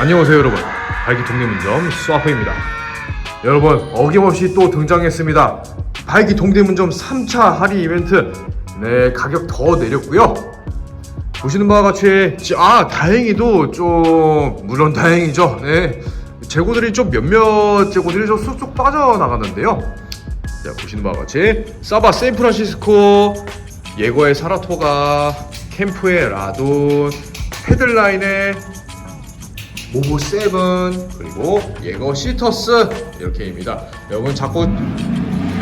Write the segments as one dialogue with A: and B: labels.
A: 안녕하세요 여러분. 발기 동대문점 수아페입니다. 여러분 어김없이 또 등장했습니다. 발기 동대문점 3차 할인 이벤트. 네 가격 더 내렸고요. 보시는 바와 같이 지- 아 다행히도 좀 물론 다행이죠. 네 재고들이 좀 몇몇 재고들이 좀 쑥쑥 빠져나갔는데요. 자 보시는 바와 같이 사바 샌프란시스코 예거의 사라토가 캠프의 라돈 헤들라인의 모보 세븐 그리고 예거 시터스 이렇게입니다. 여러분 자꾸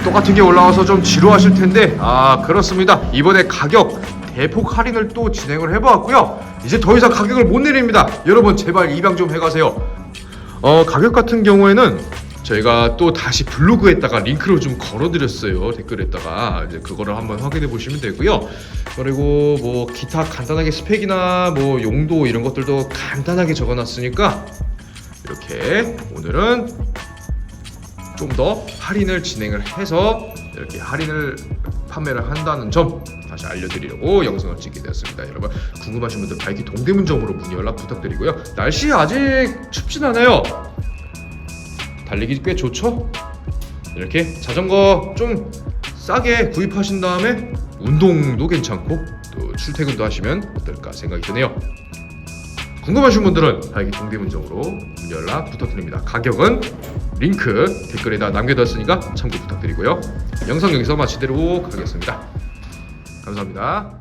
A: 똑같은 게 올라와서 좀 지루하실 텐데 아 그렇습니다. 이번에 가격 대폭 할인을 또 진행을 해보았고요. 이제 더 이상 가격을 못 내립니다. 여러분 제발 입양 좀 해가세요. 어 가격 같은 경우에는 저희가 또 다시 블로그에다가 링크를 좀 걸어드렸어요 댓글에다가 이제 그거를 한번 확인해 보시면 되고요 그리고 뭐 기타 간단하게 스펙이나 뭐 용도 이런 것들도 간단하게 적어놨으니까 이렇게 오늘은 좀 더 할인을 진행을 해서 이렇게 할인을 판매를 한다는 점 다시 알려드리려고 영상을 찍게 되었습니다. 여러분 궁금하신 분들 바이키 동대문점으로 문의 연락 부탁드리고요. 날씨 아직 춥진 않아요. 달리기 꽤 좋죠? 이렇게 자전거 좀 싸게 구입하신 다음에 운동도 괜찮고 또 출퇴근도 하시면 어떨까 생각이 드네요. 궁금하신 분들은 바이기 동대문점으로 연락 부탁드립니다. 가격은 링크 댓글에다 남겨뒀으니까 참고 부탁드리고요. 영상 여기서 마치도록 하겠습니다. 감사합니다.